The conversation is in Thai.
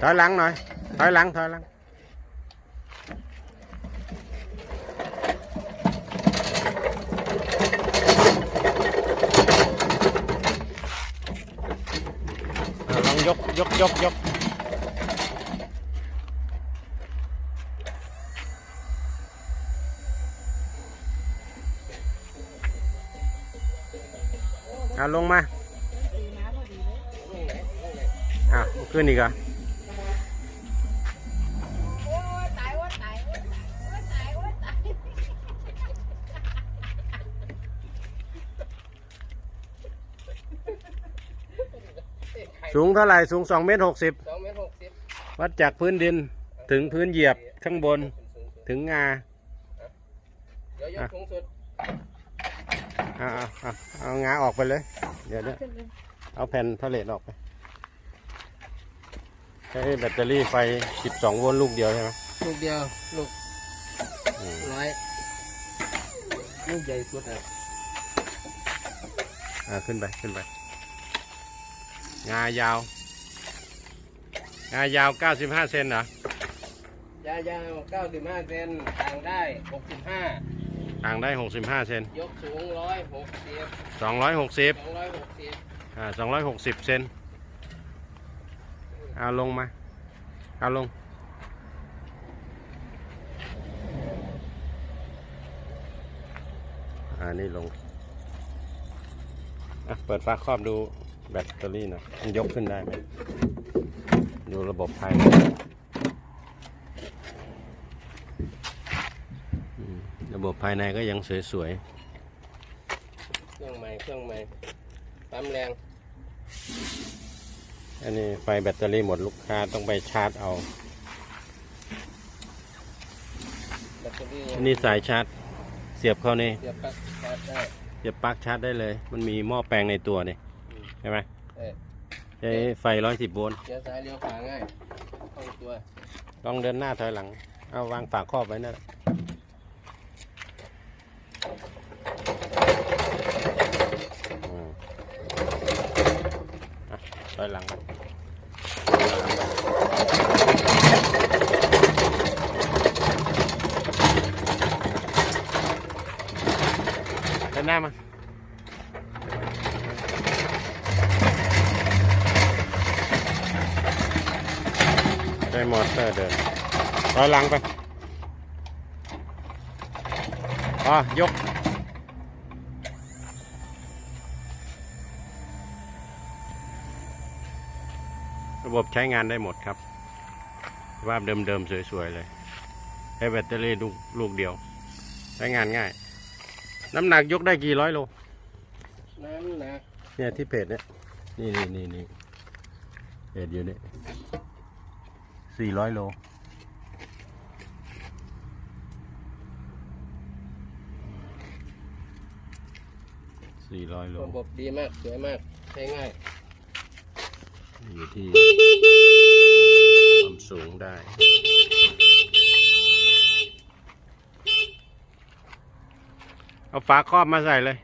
ถอยหลังหน่อยถอยหลังถอย สูงเท่าไหร่สูง2เมตร60 สองเมตรหกสิบวัดจากพื้นดินถึงพื้นเหยียบข้างบนถึงงา เดี๋ยวยกสูงสุดเอาเอาเอาเอางาออกไปเลย เดี๋ยวเดี๋ยวเอาแผ่นพาเลตออกไป ใช้แบตเตอรี่ไฟ 12 โวลต์ลูกเดียวใช่ไหม ลูกเดียวลูกอืม ร้อยลูกใหญ่สุดอะอ่าขึ้นไปขึ้นไป งายาว งายาว 95 เซนเหรอยาวๆเก้าสิบห้าเซนต่างได้หกสิบห้าต่างได้ 65 เซน ยกสูงร้อยหกสิบ260สองร้อยหกสิบอ่า260 เซน เอาลงมา เอาลง อ่า นี่ลง อะ เปิดฝาครอบดู แบตเตอรี่หนะมันยกขึ้นได้ไหมดูระบบภายในอืมระบบภายในก็ยังสวยเครื่องใหม่ เครื่องใหม่ปั๊มแรงๆอันนี้ไฟแบตเตอรี่หมดลูกค้าต้องไปชาร์จเอา แบตเตอรี่อันนี้สายชาร์จ เสียบเข้านี่ เสียบปลั๊กชาร์จได้ เสียบปลั๊กชาร์จได้เลย มันมีหม้อแปลงในตัวนี่อืม ใช่ไหมเออ ใช้ไฟร้อยสิบโวลต์เลี้ยวซ้ายเลี้ยวขวาง่ายคล่องตัวลองเดินหน้าถอยหลัง เอาวางฝาครอบไว้นั่นแหละอืมอะถอยหลังไปเดินหน้ามา ใช้มอเตอร์เดินถอยหลังไปอ๋อยก ระบบใช้งานได้หมดครับสภาพเดิมๆ สวย ๆ เลยใช้แบตเตอรี่ลูกลูกเดียว ใช้งานง่าย น้ำหนักยกได้กี่ร้อยโลน้ำหนักเนี่ยที่เพจเนี่ย นี่นี่นี่นี่เพจอยู่เนี่ย สี่ร้อยโล สี่ร้อยโล ระบบดีมาก สวยมาก ใช้ง่าย อยู่ที่ความสูงได้ เอาฝาครอบมาใส่เลย